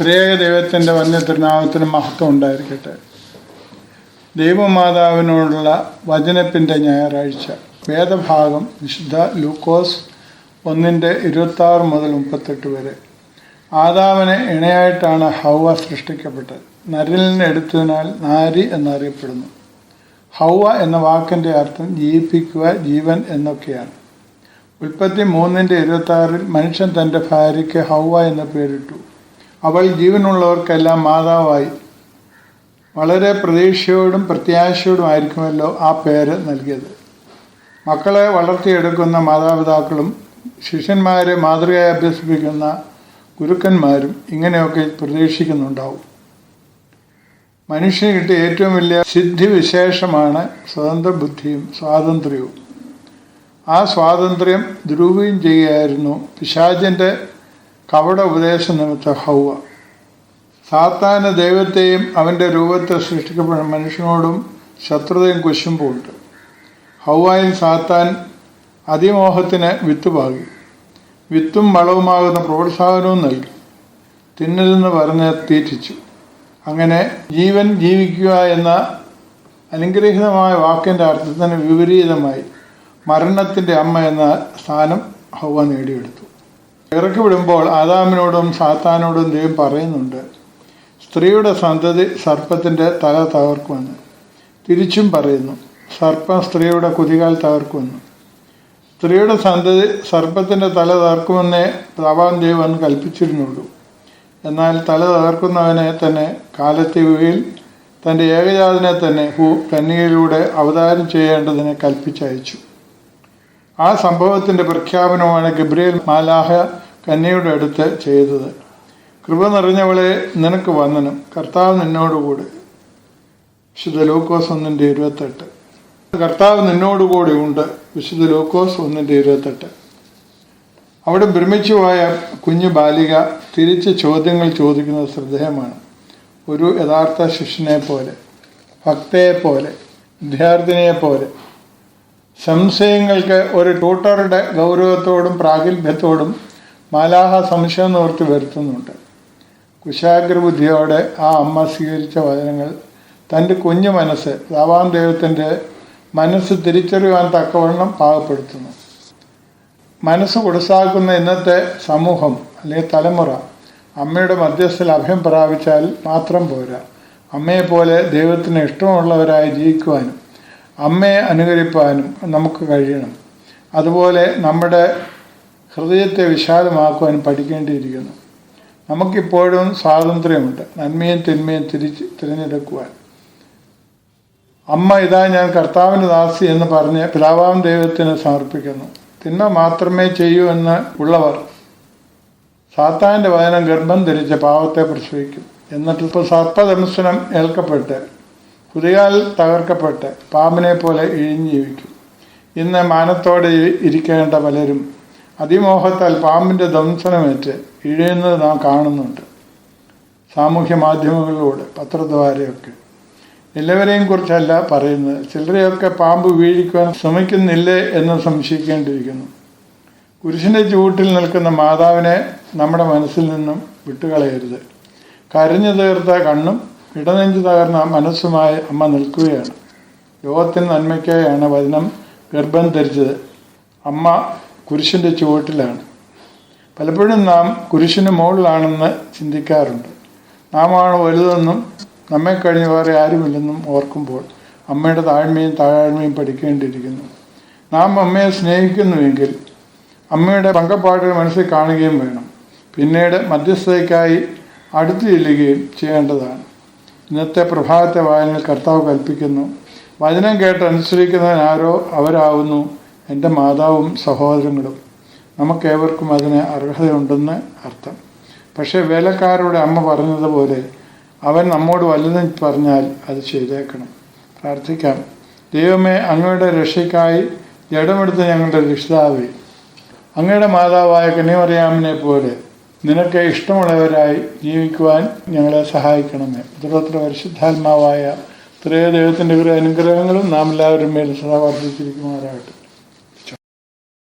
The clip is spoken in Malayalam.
ത്രിയേക ദൈവത്തിന്റെ വന്യ തിരുനാമത്തിന് മഹത്വം ഉണ്ടായിരിക്കട്ടെ. ദൈവമാതാവിനോടുള്ള വചനത്തിന്റെ ഞായറാഴ്ച. വേദഭാഗം വിശുദ്ധ ലൂക്കോസ് ഒന്നിന്റെ ഇരുപത്താറ് മുതൽ മുപ്പത്തെട്ട് വരെ. ആദാവിനെ ഇണയായിട്ടാണ് ഹൗവ സൃഷ്ടിക്കപ്പെട്ടത്. നരിൽ നിന്ന് എടുത്തതിനാൽ നാരി എന്നറിയപ്പെടുന്നു. ഹൗവ എന്ന വാക്കിന്റെ അർത്ഥം ജീവിപ്പിക്കുക ജീവൻ എന്നൊക്കെയാണ്. ഉൽപ്പത്തി മൂന്നിന്റെ ഇരുപത്താറിൽ മനുഷ്യൻ തന്റെ ഭാര്യയ്ക്ക് ഹൗവ എന്ന പേരിട്ടു. അവൾ ജീവനുള്ളവർക്കെല്ലാം മാതാവായി. വളരെ പ്രതീക്ഷയോടും പ്രത്യാശയോടും ആയിരിക്കുമല്ലോ ആ പേര് നൽകിയത്. മക്കളെ വളർത്തിയെടുക്കുന്ന മാതാപിതാക്കളും ശിഷ്യന്മാരെ മാതൃകയായി അഭ്യസിപ്പിക്കുന്ന ഗുരുക്കന്മാരും ഇങ്ങനെയൊക്കെ പ്രതീക്ഷിക്കുന്നുണ്ടാവും. മനുഷ്യന് കിട്ടിയ ഏറ്റവും വലിയ സിദ്ധിവിശേഷമാണ് സ്വതന്ത്ര ബുദ്ധിയും സ്വാതന്ത്ര്യവും. ആ സ്വാതന്ത്ര്യം ദ്രൂപയും ചെയ്യുകയായിരുന്നു പിശാചിന്റെ കപട ഉപദേശ നിമിത്ത ഹൗവ. സാത്താന ദൈവത്തെയും അവന്റെ രൂപത്തെ സൃഷ്ടിക്കപ്പെടുന്ന മനുഷ്യനോടും ശത്രുതയും കുശുമ്പുണ്ട്. ഹൗവായും സാത്താൻ അതിമോഹത്തിന് വിത്ത് പാകി വിത്തും വളവുമാകുന്ന പ്രോത്സാഹനവും നൽകി. തിന്നലെന്ന് പറഞ്ഞ് തീറ്റിച്ചു. അങ്ങനെ ജീവൻ ജീവിക്കുക എന്ന അനുഗ്രഹീതമായ വാക്കിന്റെ അർത്ഥത്തിന് വിപരീതമായി മരണത്തിന്റെ അമ്മ എന്ന സ്ഥാനം ഹൗവ നേടിയെടുത്തു. ഇറക്കി വിടുമ്പോൾ ആദാമിനോടും സാത്താനോടും ദൈവം പറയുന്നുണ്ട് സ്ത്രീയുടെ സന്തതി സർപ്പത്തിന്റെ തല തകർക്കുമെന്ന്. തിരിച്ചും പറയുന്നു സർപ്പം സ്ത്രീയുടെ കുതികാൽ തകർക്കുമെന്ന്. സ്ത്രീയുടെ സന്തതി സർപ്പത്തിന്റെ തല തകർക്കുമെന്നേ പ്രവാൻ ദൈവം കൽപ്പിച്ചിരുന്നുള്ളൂ. എന്നാൽ തല തകർക്കുന്നവനെ തന്നെ കാലത്തിവയിൽ തന്റെ ഏകജാതനെ തന്നെ ഭൂ കന്യകയിലൂടെ അവതാരം ചെയ്യേണ്ടതിനെ കൽപ്പിച്ചയച്ചു. ആ സംഭവത്തിന്റെ പ്രഖ്യാപനമാണ് ഗബ്രിയേൽ മാലാഹ കന്യയുടെ അടുത്ത് ചെയ്തത്. കൃപ നിറഞ്ഞവളെ നിനക്ക് വന്ദനം. കർത്താവ് നിന്നോടുകൂടെ. വിശുദ്ധ ലൂക്കോസ് ഒന്നിന്റെ ഇരുപത്തെട്ട്. കർത്താവ് നിന്നോടുകൂടി ഉണ്ട്. വിശുദ്ധ ലൂക്കോസ് ഒന്നിന്റെ ഇരുപത്തെട്ട്. അവിടെ ഭ്രമിച്ചുപോയ കുഞ്ഞു ബാലിക തിരിച്ച് ചോദ്യങ്ങൾ ചോദിക്കുന്നത് ശ്രദ്ധേയമാണ്. ഒരു യഥാർത്ഥ ശിഷ്യനെ പോലെ ഭക്തയെ പോലെ വിദ്യാർത്ഥിനിയെ പോലെ സംശയങ്ങൾക്ക് ഒരു ട്യൂട്ടറുടെ ഗൗരവത്തോടും പ്രാഗൽഭ്യത്തോടും മാലാഹ സംശയം നിവർത്തി വരുത്തുന്നുണ്ട്. കുശാഗ്രബുദ്ധിയോടെ ആ അമ്മ സ്വീകരിച്ച വചനങ്ങൾ തന്റെ കുഞ്ഞു മനസ്സ് ദാവാൻ ദൈവത്തിന്റെ മനസ്സ് തിരിച്ചറിയുവാൻ തക്കവണ്ണം പാകപ്പെടുത്തുന്നു. മനസ്സ് കൊടുസാക്കുന്ന ഇന്നത്തെ സമൂഹം അല്ലെങ്കിൽ തലമുറ അമ്മയുടെ മധ്യസ്ഥയിൽ അഭയം പ്രാപിച്ചാൽ മാത്രം പോരാ. അമ്മയെപ്പോലെ ദൈവത്തിന് ഇഷ്ടമുള്ളവരായി ജീവിക്കുവാനും അമ്മയെ അനുകരിപ്പാനും നമുക്ക് കഴിയണം. അതുപോലെ നമ്മുടെ ഹൃദയത്തെ വിശാലമാക്കുവാനും പഠിക്കേണ്ടിയിരിക്കുന്നു. നമുക്കിപ്പോഴും സ്വാതന്ത്ര്യമുണ്ട്. നന്മയും തിന്മയും തിരിച്ച് തിരഞ്ഞെടുക്കുവാൻ. അമ്മ ഇതാ ഞാൻ കർത്താവിന് ദാസി എന്ന് പറഞ്ഞ് പിതാവാം ദൈവത്തിന് സമർപ്പിക്കുന്നു. തിന്മ മാത്രമേ ചെയ്യൂ എന്ന് ഉള്ളവർ സാത്താന്റെ വചനം ഗർഭം ധരിച്ച് പാവത്തെ പ്രസവിക്കും. എന്നിട്ട് ഇപ്പോൾ സർപ്പദംശനം ഏൽക്കപ്പെട്ട് കുതികാൽ തകർക്കപ്പെട്ട് പാമ്പിനെ പോലെ ഇഴിഞ്ഞു ജീവിക്കും. ഇന്ന് മാനത്തോടെ ഇരിക്കേണ്ട പലരും അതിമോഹത്താൽ പാമ്പിന്റെ ദംശനമേറ്റ് ഇഴയുന്നത് നാം കാണുന്നുണ്ട്. സാമൂഹ്യ മാധ്യമങ്ങളിലൂടെ പത്രദ്വാരയൊക്കെ. എല്ലാവരെയും കുറിച്ചല്ല പറയുന്നത്. ചിലരെയൊക്കെ പാമ്പ് വീഴിക്കുവാൻ ശ്രമിക്കുന്നില്ലേ എന്ന് സംശയിക്കേണ്ടിയിരിക്കുന്നു. കുരിശിന്റെ ചൂട്ടിൽ നിൽക്കുന്ന മാതാവിനെ നമ്മുടെ മനസ്സിൽ നിന്നും വിട്ടുകളയരുത്. കരഞ്ഞു തീർത്ത കണ്ണും ഇടനെഞ്ചു തകർന്ന മനസ്സുമായി അമ്മ നിൽക്കുകയാണ്. ലോകത്തിന് നന്മയ്ക്കായാണ് വചനം ഗർഭം ധരിച്ചത്. അമ്മ കുരിശിന്റെ ചുവട്ടിലാണ്. പലപ്പോഴും നാം കുരിശിന് മുകളിലാണെന്ന് ചിന്തിക്കാറുണ്ട്. നാം ആണ് വലുതെന്നും നമ്മെ കഴിഞ്ഞ് വേറെ ആരുമില്ലെന്നും ഓർക്കുമ്പോൾ അമ്മയുടെ താഴ്മയും താഴ്മയും പഠിക്കേണ്ടിയിരിക്കുന്നു. നാം അമ്മയെ സ്നേഹിക്കുന്നുവെങ്കിൽ അമ്മയുടെ പങ്കപ്പാടുകൾ മനസ്സിൽ കാണുകയും വേണം. പിന്നീട് മധ്യസ്ഥതയ്ക്കായി അടുത്തു ചെല്ലുകയും ചെയ്യേണ്ടതാണ്. ഇന്നത്തെ പ്രഭാതത്തെ വായനയിൽ കർത്താവ് കൽപ്പിക്കുന്നു. വചനം കേട്ട് അനുസരിക്കുന്നവനാരോ അവരാവുന്നു. എന്റെ മാതാവും സഹോദരങ്ങളും. നമുക്കേവർക്കും അതിന് അർഹതയുണ്ടെന്ന് അർത്ഥം. പക്ഷേ വേലക്കാരുടെ അമ്മ പറഞ്ഞതുപോലെ അവൻ നമ്മോട് വല്ലതും പറഞ്ഞാൽ അത് ചെയ്തേക്കണം. പ്രാർത്ഥിക്കാം. ദൈവമേ അങ്ങയുടെ രക്ഷയ്ക്കായി ജഡമെടുത്ത് ഞങ്ങളുടെ രക്ഷിതാവേ അങ്ങയുടെ മാതാവായ കന്യമറിയാമിനെ പോലെ നിനക്ക് ഇഷ്ടമുള്ളവരായി ജീവിക്കുവാൻ ഞങ്ങളെ സഹായിക്കണമേ. ഇത്രത്ര പരിശുദ്ധാത്മാവായ ത്രേയ ദൈവത്തിന്റെ ഒരു അനുഗ്രഹങ്ങളും നാം എല്ലാവരും മേൽ സദാ വർദ്ധിച്ചിരിക്കുമാറാകട്ടെ.